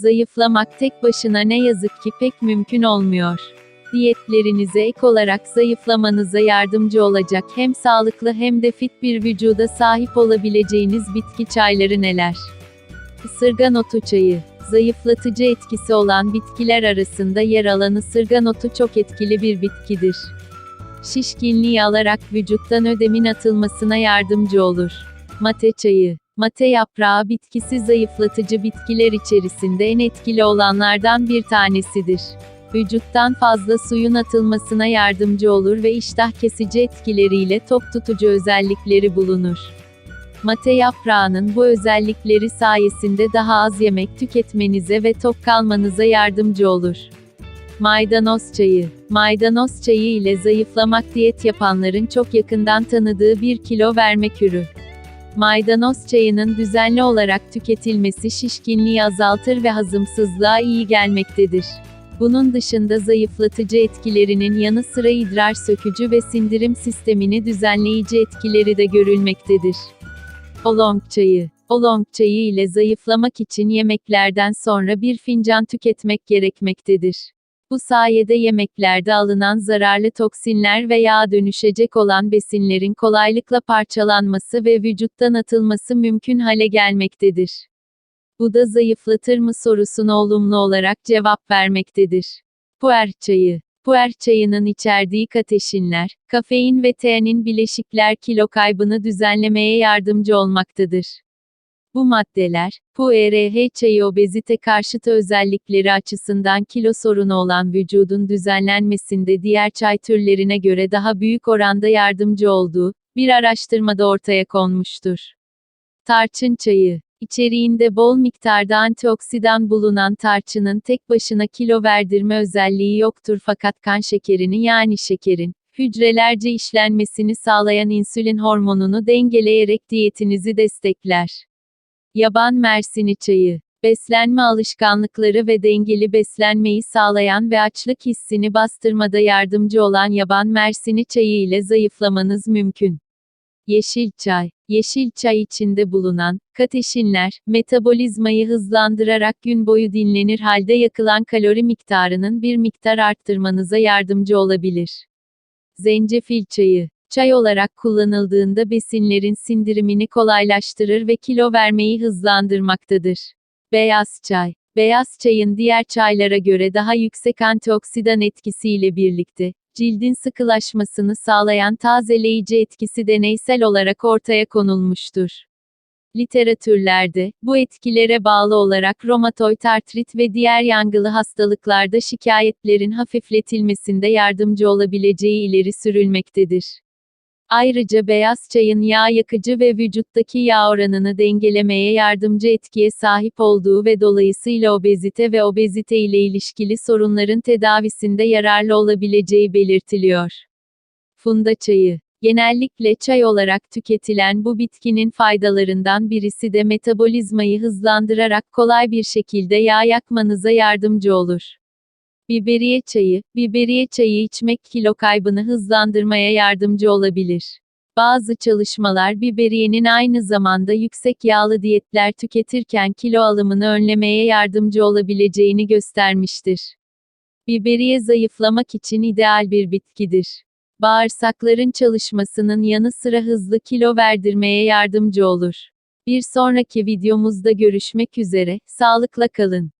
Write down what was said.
Zayıflamak tek başına ne yazık ki pek mümkün olmuyor. Diyetlerinize ek olarak zayıflamanıza yardımcı olacak hem sağlıklı hem de fit bir vücuda sahip olabileceğiniz bitki çayları neler? Isırgan otu çayı. Zayıflatıcı etkisi olan bitkiler arasında yer alan ısırgan otu çok etkili bir bitkidir. Şişkinliği alarak vücuttan ödemin atılmasına yardımcı olur. Mate çayı. Mate yaprağı bitkisi zayıflatıcı bitkiler içerisinde en etkili olanlardan bir tanesidir. Vücuttan fazla suyun atılmasına yardımcı olur ve iştah kesici etkileriyle tok tutucu özellikleri bulunur. Mate yaprağının bu özellikleri sayesinde daha az yemek tüketmenize ve tok kalmanıza yardımcı olur. Maydanoz çayı. Maydanoz çayı ile zayıflamak diyet yapanların çok yakından tanıdığı bir kilo verme kürü. Maydanoz çayının düzenli olarak tüketilmesi şişkinliği azaltır ve hazımsızlığa iyi gelmektedir. Bunun dışında zayıflatıcı etkilerinin yanı sıra idrar sökücü ve sindirim sistemini düzenleyici etkileri de görülmektedir. Oolong çayı. Oolong çayı ile zayıflamak için yemeklerden sonra bir fincan tüketmek gerekmektedir. Bu sayede yemeklerde alınan zararlı toksinler ve yağa dönüşecek olan besinlerin kolaylıkla parçalanması ve vücuttan atılması mümkün hale gelmektedir. Bu da zayıflatır mı sorusuna olumlu olarak cevap vermektedir. Puer çayı. Puer çayının içerdiği kateşinler, kafein ve teanin bileşikler kilo kaybını düzenlemeye yardımcı olmaktadır. Bu maddeler, PUERH çayı obezite karşıtı özellikleri açısından kilo sorunu olan vücudun düzenlenmesinde diğer çay türlerine göre daha büyük oranda yardımcı olduğu, bir araştırmada ortaya konmuştur. Tarçın çayı İçeriğinde bol miktarda antioksidan bulunan tarçının tek başına kilo verdirme özelliği yoktur fakat kan şekerini yani şekerin, hücrelerce işlenmesini sağlayan insülin hormonunu dengeleyerek diyetinizi destekler. Yaban mersini çayı, beslenme alışkanlıkları ve dengeli beslenmeyi sağlayan ve açlık hissini bastırmada yardımcı olan yaban mersini çayı ile zayıflamanız mümkün. Yeşil çay, yeşil çay içinde bulunan kateşinler, metabolizmayı hızlandırarak gün boyu dinlenir halde yakılan kalori miktarının bir miktar arttırmanıza yardımcı olabilir. Zencefil çayı, çay olarak kullanıldığında besinlerin sindirimini kolaylaştırır ve kilo vermeyi hızlandırmaktadır. Beyaz çay, beyaz çayın diğer çaylara göre daha yüksek antioksidan etkisiyle birlikte, cildin sıkılaşmasını sağlayan tazeleyici etkisi deneysel olarak ortaya konulmuştur. Literatürlerde, bu etkilere bağlı olarak romatoid artrit ve diğer yangılı hastalıklarda şikayetlerin hafifletilmesinde yardımcı olabileceği ileri sürülmektedir. Ayrıca beyaz çayın yağ yakıcı ve vücuttaki yağ oranını dengelemeye yardımcı etkiye sahip olduğu ve dolayısıyla obezite ve obezite ile ilişkili sorunların tedavisinde yararlı olabileceği belirtiliyor. Funda çayı Genellikle çay olarak tüketilen bu bitkinin faydalarından birisi de metabolizmayı hızlandırarak kolay bir şekilde yağ yakmanıza yardımcı olur. Biberiye çayı, biberiye çayı içmek kilo kaybını hızlandırmaya yardımcı olabilir. Bazı çalışmalar biberiyenin aynı zamanda yüksek yağlı diyetler tüketirken kilo alımını önlemeye yardımcı olabileceğini göstermiştir. Biberiye zayıflamak için ideal bir bitkidir. Bağırsakların çalışmasının yanı sıra hızlı kilo verdirmeye yardımcı olur. Bir sonraki videomuzda görüşmek üzere, sağlıkla kalın.